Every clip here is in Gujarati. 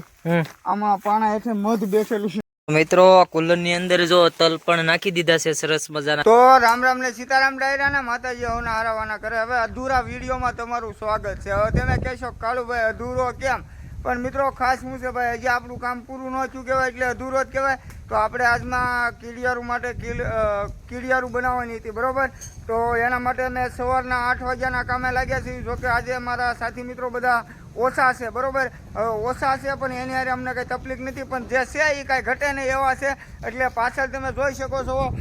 ભાઈ? આમાં પાણા હેઠે મધ બેઠેલું છે. મિત્રો કુલરની અંદર જો તલ પણ નાખી દીધા છે સરસ મજાના. તો રામ રામ ને સીતારામ ડાયરા ને માતાજી હોના હારાવાના કરે. હવે અધૂરા વિડીયોમાં તમારું સ્વાગત છે. હવે તમે કહેશો કાળુભાઈ અધૂરો કેમ? પણ મિત્રો ખાસ શું છે ભાઈ હજી આપણું કામ પૂરું ન થયું કહેવાય એટલે અધૂરો જ કહેવાય. તો આપણે આજમાં કીડિયારું માટે કીડિયારું બનાવવાની હતી બરોબર? તો એના માટે મેં સવારના આઠ વાગ્યાના કામે લાગ્યા છીએ. જોકે આજે મારા સાથી મિત્રો બધા ઓછા છે, બરોબર? ઓછા છે પણ એની હારે અમને કંઈ તકલીફ નથી, પણ જે છે એ કાંઈ ઘટે નહીં એવા છે. એટલે પાછળ તમે જોઈ શકો છો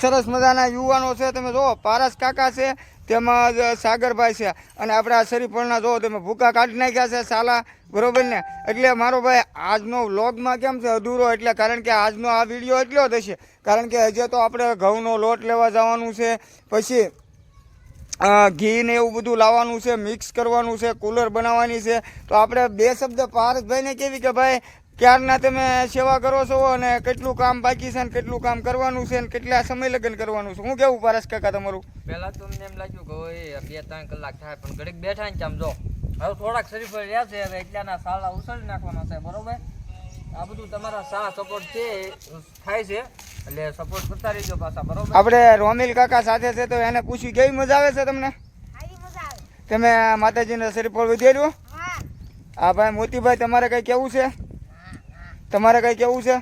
સરસ મજાના યુવાનો છે. તમે જુઓ, પારસ કાકા છે, તેમજ સાગરભાઈ છે. અને આપણા શરીફળના જુઓ, તમે ભૂકા કાઢી નાખ્યા છે સાલા, બરોબર ને? એટલે મારો ભાઈ, આજનો વ્લોગમાં કેમ છે અધૂરો? એટલે કારણ કે આજનો આ વીડિયો એટલો જ કારણ કે હજી તો આપણે ઘઉંનો લોટ લેવા જવાનું છે. પછી ઘી ને એવું બધું લાવવાનું છે મિક્સ કરવાનું છે કુલર બનાવવાની છે. તો આપણે બે શબ્દ પારસભાઈને કેવી કે ભાઈ, ક્યારના તમે સેવા કરો છો અને કેટલું કામ બાકી છે ને કેટલું કામ કરવાનું છે ને કેટલા સમય લગ્ન કરવાનું છે? હું કેવું પારસ કાકા તમારું? પહેલાં તો અમને એમ લાગ્યું કે બે ત્રણ કલાક થાય, પણ ઘડીક બેઠા ને આમ જો. હવે થોડાક શરીફ રહ્યા છે, હવે એટલાના સાલા ઉછળી નાખવાના છે, બરોબર? આ બધું તમારા સા સપોર્ટ છે થાય છે. એટલે સપોર્ટ કરતા રહેજો પાછા બરોબર? આપણે રોમિલ કાકા સાથે છે તો એને પૂછ્યું કેવી મજા આવે છે તમને? તમે માતાજીને શરીફળ વધાર્યું હા. ભાઈ મોતીભાઈ તમારે કંઈ કેવું છે? તમારે કંઈ કેવું છે?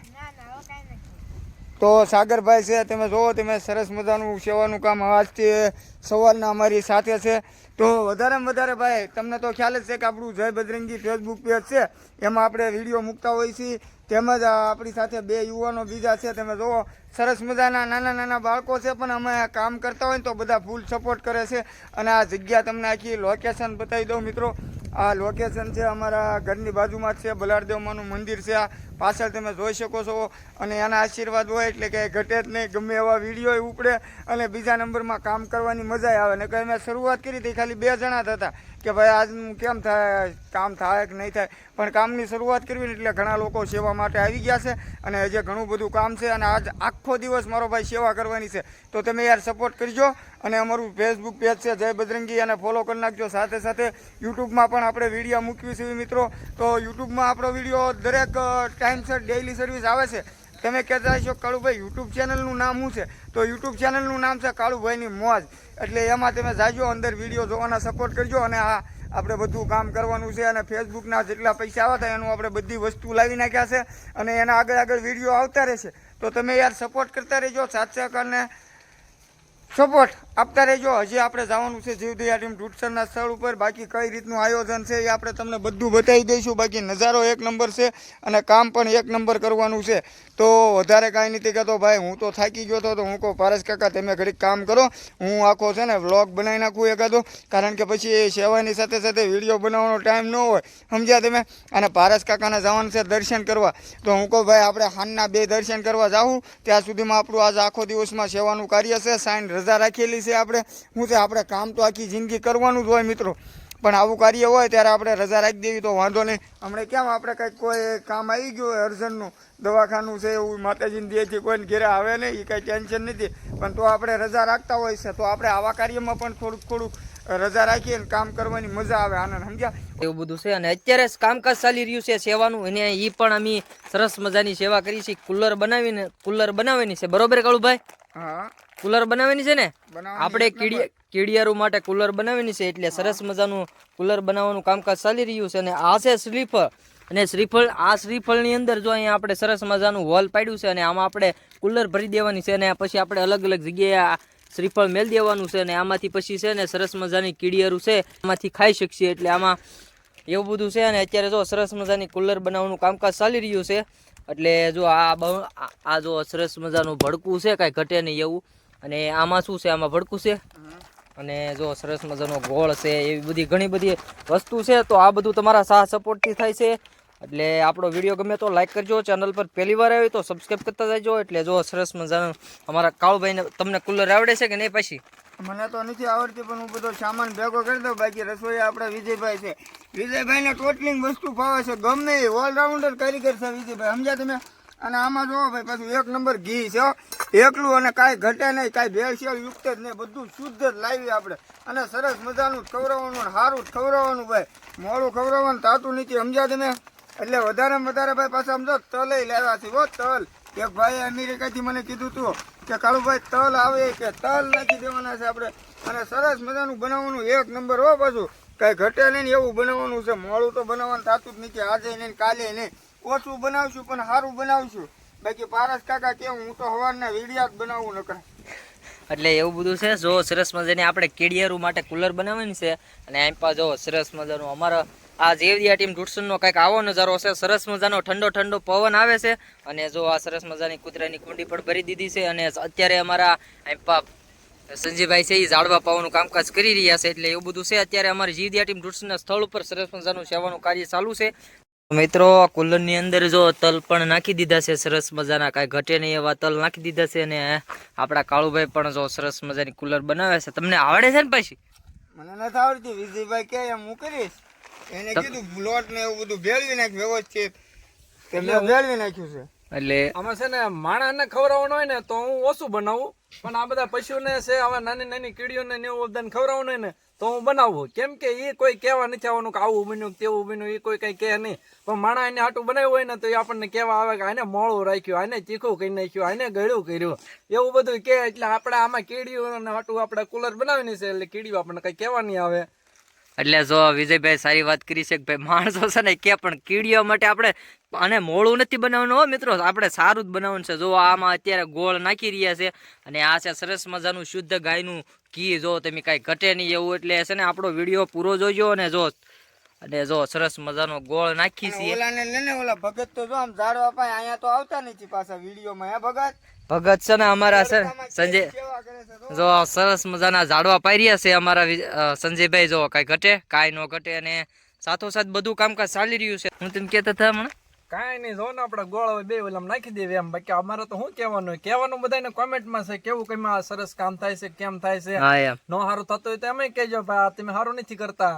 તો સાગરભાઈ છે, તમે જુઓ તમે સરસ મજાનું સેવાનું કામ આજથી સવારના અમારી સાથે છે. તો વધારેમાં વધારે ભાઈ, તમને તો ખ્યાલ જ છે કે આપણું જય બજરંગી ફેસબુક પેજ છે. એમાં આપણે વીડિયો મૂકતા હોઈએ છીએ. તેમજ આપણી સાથે બે યુવાનો બીજા છે, તમે જુઓ સરસ મજાના નાના નાના બાળકો છે, પણ અમે કામ કરતા હોય તો બધા ફૂલ સપોર્ટ કરે છે. અને આ જગ્યા તમને આખી લોકેશન બતાવી દઉં મિત્રો. આ લોકેશન છે, અમારા ઘરની બાજુમાં જ છે બલારદેવમાનું મંદિર છે આ. પાછળ તમે જોઈ શકો છો. અને એના આશીર્વાદ હોય એટલે કે ઘટે જ નહીં, ગમે એવા વીડિયો ઉપડે અને બીજા નંબરમાં કામ કરવાની મજા આવે. ને કે મેં શરૂઆત કરી હતી, ખાલી બે જણા જ હતા. કે ભાઈ આજનું કેમ થાય, કામ થાય કે નહીં થાય? પણ કામની શરૂઆત કરવી એટલે ઘણા લોકો સેવા માટે આવી ગયા છે અને હજી ઘણું બધું કામ છે અને આજ આખો દિવસ મારો ભાઈ સેવા કરવાની છે. તો તમે યાર સપોર્ટ કરજો અને અમારું ફેસબુક પેજ છે જય બજરંગી અને ફોલો કરી નાખજો. સાથે સાથે યુટ્યુબમાં પણ આપણે વીડિયો મૂકવી છે મિત્રો. તો યુટ્યુબમાં આપણો વીડિયો દરેક ટાઈમસર ડેઇલી સર્વિસ આવે છે. તમે કહેતા છો કાળુભાઈ યુટ્યુબ ચેનલનું નામ શું છે? તો યુટ્યુબ ચેનલનું નામ છે કાળુભાઈની મોજ. એટલે એમાં તમે જાજો, અંદર વીડિયો જોવાના સપોર્ટ કરજો અને આ આપણે બધું કામ કરવાનું છે અને ફેસબુકના જેટલા પૈસા આવ્યા હતા, એનું આપણે બધી વસ્તુ લાવી નાખ્યા છે અને એના આગળ આગળ વીડિયો આવતા રહેશે. તો તમે યાર સપોર્ટ કરતા રહેજો, સાથ સહકારને સપોર્ટ આપતા રહેજો. હજી આપણે જવાનું છે જીવદયા ટીમ ટૂટસરના સ્થળ ઉપર. બાકી કઈ રીતનું આયોજન છે એ આપણે તમને બધું બતાવી દઈશું. બાકી નજારો એક નંબર છે અને કામ પણ એક નંબર કરવાનું છે. તો વધારે કાંઈ નથી કહેતો, ભાઈ, હું તો થાકી ગયો હતો, તો હું કહું, પારસ કાકા, તમે ઘડીક કામ કરો. હું આખો છે ને વ્લોગ બનાવી નાખું એકાદો. કારણ કે પછી એ સેવાની સાથે સાથે વીડિયો બનાવવાનો ટાઈમ ન હોય. સમજ્યા તમે? અને પારસ કાકાને જવાનું છે દર્શન કરવા. તો હું કહું, ભાઈ, આપણે હાનના બે દર્શન કરવા જાઉં ત્યાં સુધીમાં આપણું આજ આખો દિવસમાં સેવાનું કાર્ય છે. સાઈન રજા રાખેલી છે આપણે. શું છે આપણે કામ તો આખી જિંદગી કરવાનું જ હોય મિત્રો. પણ આવું કાર્ય હોય ત્યારે આપણે રજા રાખી દેવી, તો વાંધો નહીં. હમણાં કેમ આપણે કંઈક કોઈ કામ આવી ગયું હોય અર્જનનું? દવાખાનું છે એવું માતાજીને દે છે, કોઈને ઘેરે આવે નહીં એ કાંઈ ટેન્શન નથી. પણ તો આપણે રજા રાખતા હોય છે, તો આપણે આવા કાર્યમાં પણ થોડુંક થોડુંક રજા રાખીએ કામ કરવાની મજા આવે, આનંદ, સમજ્યા? એવું બધું છે. અને અત્યારે કામકાજ ચાલી રહ્યું છે સેવાનું, અને એ પણ અમે સરસ મજાની સેવા કરી છે. કુલર બનાવીને, કુલર બનાવવાની છે. બરોબર, કાળુભાઈ? હા. કુલર બનાવવાની છે ને? આપણે કીડી કીડિયારું માટે કુલર બનાવવાની છે એટલે સરસ મજાનું કુલર બનાવવાનું કામકાજ ચાલી રહ્યું છે અને આ છે શ્રીફળ. અને શ્રીફળ આ શ્રીફળની અંદર જો અહીંયા આપણે સરસ મજાનું હોલ પાડ્યું છે અને આમાં આપણે કુલર ભરી દેવાની છે અને પછી આપણે અલગ અલગ જગ્યાએ શ્રીફળ મેળ દેવાનું છે અને આમાંથી પછી છે ને સરસ મજાની કીડિયારું છે આમાંથી ખાઈ શકીએ. એટલે આમાં એવું બધું છે અને અત્યારે જો સરસ મજાની કુલર બનાવવાનું કામકાજ ચાલી રહ્યું છે એટલે જો આ બહુ આ- જો સરસ મજાનું ભડકું છે, કાંઈ ઘટે નહીં એવું. અને આમાં શું છે? આમાં ભડકું છે? અને જો સરસ મજાનો ગોળ છે, એવી બધી ઘણી બધી વસ્તુ છે, તો આ બધું તમારા સાહ સપોર્ટથી થાય છે. એટલે આપણો વીડિયો ગમે તો લાઈક કરજો, ચેનલ પર પહેલી વાર આવી તો સબસ્ક્રાઈબ કરતા જજો. એટલે જો સરસ મજાનું અમારા કાળુભાઈને તમને કુલર આવડે છે કે નહીં પછી? મને તો નથી આવડતી, પણ હું બધો સામાન ભેગો કરી દઉં. બાકી રસોઈ આપણા વિજયભાઈ છે. વિજયભાઈને ટોટલિંગ વસ્તુ ફાવે છે. ગમે એ ઓલરાઉન્ડર કારીગર છે વિજયભાઈ. સમજ્યા તમે? અને આમાં જોવો ભાઈ, પાછું એક નંબર ઘી છે એકલું અને કાંઈ ઘટે નહીં, કાંઈ ભેળસેળ યુક્ત જ નહીં. બધું શુદ્ધ જ લાવી આપણે. અને સરસ મજાનું જ ખવડાવવાનું સારું જ ખવડાવવાનું ભાઈ. મોડું ખવડાવવાનું, તાતું નથી. સમજ્યા તમે? એટલે વધારે વધારે ભાઈ પાછા સમજો તલ લાવ્યા છે, હો, તલ. એક ભાઈ અમેરિકાથી મને કીધું તું કે કાળુભાઈ, તલ આવે કે તલ નાખી દેવાના છે આપણે. અને સરસ મજાનું બનાવવાનું, એક નંબર હો પાછું. કઈ ઘટે નહીં એવું બનાવવાનું છે. મોડું તો બનાવવાનું, થતું જ નથી આજે નહીં કાલે નહીં. ઓછું બનાવશું પણ સારું બનાવશું. બાકી પારસ કાકા કેવું હું તો હવારના વીડિયા જ બનાવું નકરા. એટલે એવું બધું છે. જો સરસ મજાની આપણે કેડિયારું માટે કુલર બનાવવાની છે. અને એમ પા જો સરસ મજાનું અમારા આ જેવદિયા ટીમ ડુડસનનો કંઈક આવો નજારો છે સરસ મજાનો ઠંડો ઠંડો પવન આવે છે. અને જો આ સરસ મજાની કૂતરાની કુંડી પણ ભરી દીધી છે અને અત્યારે અમારા સંજીભાઈ છે એ ઝાડવા પાવાનું કામકાજ કરી રહ્યા છે એટલે એવું બધું છે. અત્યારે અમારી જીવદિયા ટીમ ડુડસના સ્થળ ઉપર સરસ મજાનું સેવાનું કાર્ય ચાલુ છે. મિત્રો, આ કુલરની અંદર જો તલ પણ નાખી દીધા છે, સરસ મજાના કાંઈ ઘટે નહીં એવા તલ નાખી દીધા છે અને આપણા કાળુભાઈ પણ જો સરસ મજાની કુલર બનાવે છે. તમને આવડે છે ને પછી? મને નથી આવડતી, વિજયભાઈ કે એમ હું કરીશ? એને કીધું લોટ ને એવું બધું ભેળવી નાખ વ્યવસ્થિત. ભેળવી નાખ્યું છે. એટલે આમાં છે ને માણસને ખવડાવવાનું હોય ને તો હું ઓછું બનાવું. પણ આ બધા પશુને છે આવા નાની નાની કીડીઓને ને એવું બધાને ખવડાવવાનું હોય ને તો હું બનાવું. કેમ કે એ કોઈ કહેવા નથી આવવાનું કે આવું બન્યું કે તેવું બન્યું એ કોઈ કઈ કહે નહીં. પણ માણસ એને આટું બનાવ્યું હોય ને તો એ આપણને કહેવા આવે કે આને મોળું રાખ્યું આને ચીખું કરી નાખ્યું આને ગળ્યું કર્યું. એવું બધું કે એટલે આપણે આમાં કીડીઓને આટું આપણે કુલર બનાવીને છે એટલે કીડીઓ આપણને કઈ કહેવા નહીં આવે. એટલે જો વિજયભાઈ સારી વાત કરી છે કે ભાઈ માણસો છે ને કે પણ કીડીઓ માટે આપણે અને મોળું નથી બનાવવાનું હો મિત્રો આપણે સારું જ બનાવવાનું છે. જો આમાં અત્યારે ગોળ નાખી રહ્યા છે અને આ છે સરસ મજાનું શુદ્ધ ગાયનું ઘી. જો તમે કાંઈ ઘટે નહીં એવું એટલે છે ને આપણો વીડિયો પૂરો જોજો અને જો અને જો સરસ મજાનો ગોળ નાખી છે ઓલાને લઈને ઓલા ભગત તો જો આમ ઝાડવા પાસે અહીંયા તો આવતા નથી પાછા વિડીયોમાં હે ભગત? ભગત છે ને અમારા સર સંજય છે જો સરસ મજાના ઝાડવા પાર્યા છે અમારા સંજયભાઈ જો કાંઈ ઘટે કાંઈ ન ઘટે અને સાથોસાથ બધું કામકાજ ચાલી રહ્યું છે. હું તેમ કહેતા હતા હમણાં? કાંઈ નહીં જો ને આપણે ગોળ હવે બે ઓલામાં નાખી દેવી એમ. બાકી અમારે તો શું કહેવાનું હોય? કહેવાનું બધાને કોમેન્ટમાં છે કેવું કઈ આ સરસ કામ થાય છે કેમ થાય છે? નો સારું થતું હોય તો એમ કહેજો ભાઈ તમે સારું નથી કરતા.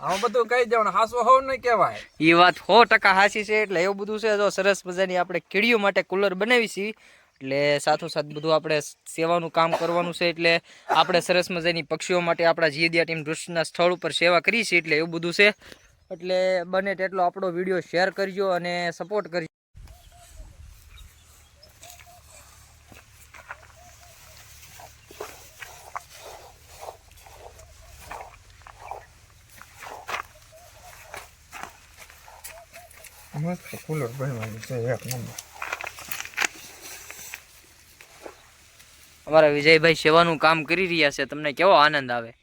આમાં બધું કહી દેવાનું હાસો હોવ નહીં કહેવાય. એ વાત સો ટકા હાસી છે એટલે એવું બધું છે. જો સરસ મજાની આપણે કીડીઓ માટે કુલર બનાવી છીએ એટલે સાથોસાથ બધું આપણે સેવાનું કામ કરવાનું છે એટલે આપણે સરસ મજાની પક્ષીઓ માટે આપણા જીએદિયા ટીમ દૃષ્ટિના સ્થળ ઉપર સેવા કરી છે એટલે એવું બધું છે. એટલે બને તેટલો આપણો વીડિયો શેર કરજો અને સપોર્ટ કરજો. મસ્ત કુલર બનવાનું છે એક નંબર. અમારા વિજયભાઈ સેવાનું કામ કરી રહ્યા છે. તમને કેવો આનંદ આવે?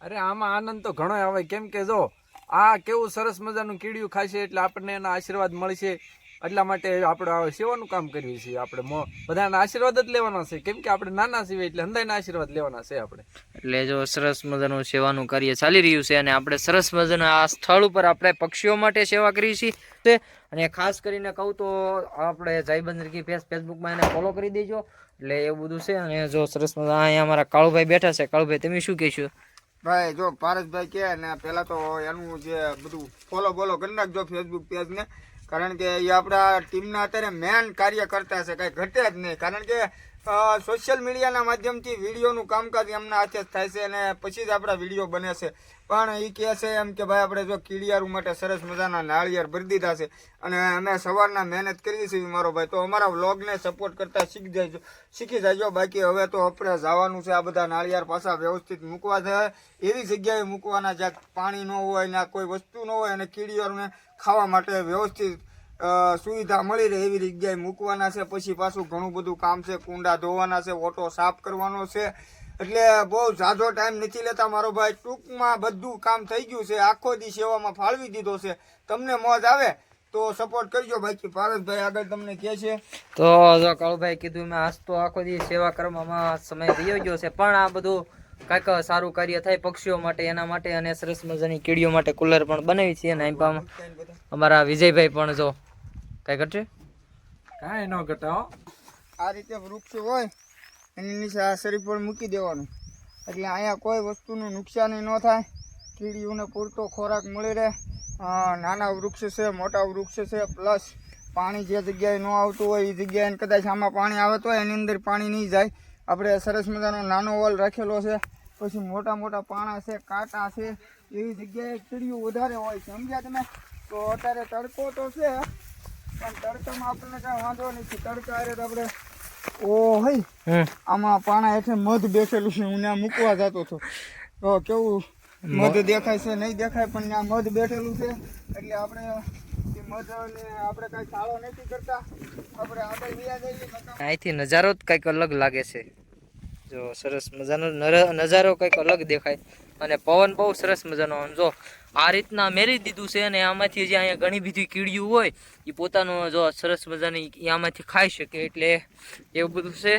અરે, આમાં આનંદ તો ઘણો આવે. કેમ કે જો, આ કેવું સરસ મજાનું કીડિયું ખાશે એટલે આપણને એના આશીર્વાદ મળશે એટલા માટે આપણે સેવાનું કામ કરીએ છીએ આપણે બધાના આશીર્વાદ જ લેવાના છે. કેમ કે આપણે નાના છીએ એટલે હંધાઈના આશીર્વાદ લેવાના છે આપણે. એટલે જો સરસ મજાનું સેવાનું કાર્ય ચાલી રહ્યું છે અને આપણે સરસ મજાના આ સ્થળ ઉપર આપણે પક્ષીઓ માટે સેવા કરી છીએ અને ખાસ કરીને કહું તો આપણે જાઈબંધ રકી ફેસ ફેસબુકમાં એને ફોલો કરી દેજો. એટલે એવું બધું છે અને જો સરસ મજા અહીંયા અમારા કાળુભાઈ બેઠા છે. કાળુભાઈ તમે શું કહેશો ભાઈ જો પારસભાઈ કે ને પેલા તો એનું જે બધું ફોલો બોલો કરી નાખજો ફેસબુક પેજ ને. કારણ કે એ આપણા ટીમના અત્યારે મેન કાર્ય કરતા છે, કઈ ઘટે જ નહીં. કારણ કે સોશિયલ મીડિયાના માધ્યમથી વિડીયોનું કામકાજ એમના હાથે જ થાય છે અને પછી જ આપણા વીડિયો બને છે. પણ એ કહે છે એમ કે ભાઈ, આપણે જો કીડિયારું માટે સરસ મજાના નાળિયેર ભરી દીધા છે અને અમે સવારના મહેનત કરીએ છીએ મારો ભાઈ. તો અમારા વ્લોગને સપોર્ટ કરતા શીખી જાય શીખી જાય બાકી હવે તો આપણે જવાનું છે આ બધા નાળિયેર પાછા વ્યવસ્થિત મૂકવા છે. એવી જગ્યાએ મૂકવાના જ્યાં પાણી ન હોય, ને કોઈ વસ્તુ ન હોય અને કીડીઓને ખાવા માટે વ્યવસ્થિત સુવિધા મળી રહે એવી જગ્યાએ મૂકવાના છે. પછી પાછું ઘણું બધું કામ છે. કુંડા ધોવાના છે, ઓટો સાફ કરવાનો છે. એટલે બહુ ઝાઝો ટાઈમ નથી લેતા મારો ભાઈ. ટૂંકમાં બધું કામ થઈ ગયું છે. આખો દી સેવામાં ફાળવી દીધો છે. તમને મોજ આવે તો સપોર્ટ કરજો બાકી. પારસભાઈ આગળ તમને કહે છે. તો જો કાળુભાઈ કીધું, મેં આજ તો આખો દી સેવા કરવામાં સમય થઈ ગયો છે. પણ આ બધું કાંઈક સારું કાર્ય થાય પક્ષીઓ માટે એના માટે અને સરસ મજાની કીડીઓ માટે કુલર પણ બનાવી છે અને અહીં અમારા વિજયભાઈ પણ જો. કાંઈ ઘટશે કાંઈ ન ઘટાવો આ રીતે વૃક્ષ હોય એની નીચે આ શરીફળ મૂકી દેવાનું. એટલે અહીંયા કોઈ વસ્તુનું નુકસાન ન થાય. કીડીઓને પૂરતો ખોરાક મળી રહે. નાના વૃક્ષ છે મોટા વૃક્ષ છે પ્લસ પાણી જે જગ્યાએ ન આવતું હોય એ જગ્યાએ કદાચ આમાં પાણી આવતું હોય એની અંદર પાણી નહીં જાય. આપણે સરસ મજાનો નાનો વોલ રાખેલો છે. પછી મોટા મોટા પાણા છે કાંટા છે એવી જગ્યાએ ચીડિયું વધારે હોય સમજ્યા તમે? તો અત્યારે તડકો તો છે પણ તડકામાં આપણને કાંઈ વાંધો નથી. તડકા હારે તો આપણે ઓ હઈ આમાં પાણા હેઠે મધ બેઠેલું છે હું ત્યાં મૂકવા જતો હતો. તો કેવું મધ દેખાય છે નહીં દેખાય પણ ત્યાં મધ બેઠેલું છે. એટલે આપણે અહીંથી નજારો જ કંઈક અલગ લાગે છે. જો, સરસ મજાનો નજારો કંઈક અલગ દેખાય. અને પવન બહુ સરસ મજાનો આમ જો, આ રીતના મેરી દીધું છે અને આમાંથી જે અહીંયા ઘણી બધી કીડીયું હોય એ પોતાનું જો સરસ મજાની આમાંથી ખાઈ શકે એટલે એવું બધું છે.